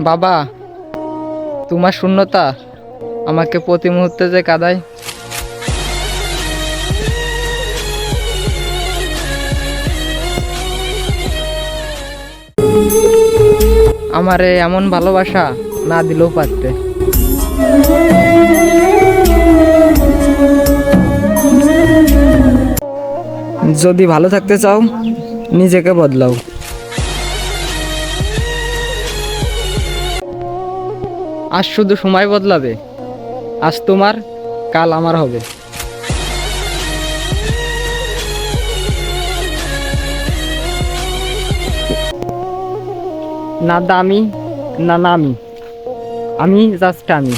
বাবা, তোমার শূন্যতা আমাকে প্রতি মুহূর্তে যে কাদায়। আমারে এমন ভালোবাসা না দিলেও পারতে। যদি ভালো থাকতে চাও, নিজেকে বদলাও। আজ শুধু সময় বদলাবে, আজ তোমার, কাল আমার হবে। না দামি, না নামি, আমি জাস্ট আমি।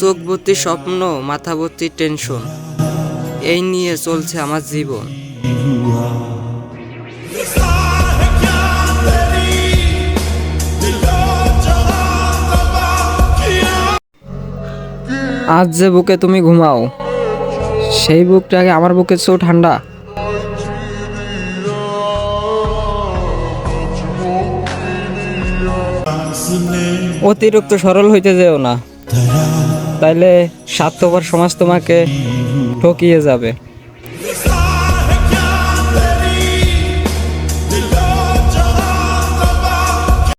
চোখ ভর্তি স্বপ্ন মাথা ভর্তি টেনশন, এই নিয়ে চলছে আমার জীবন। আজ যে বুকে তুমি ঘুমাও, সেই বুকটাকে আমার বুকে চেয়েও ঠান্ডা। অতিরিক্ত সরল হইতে যেও না। তাইলে স্বার্থপর সমাজ তোমাকে ঠকিয়ে যাবে।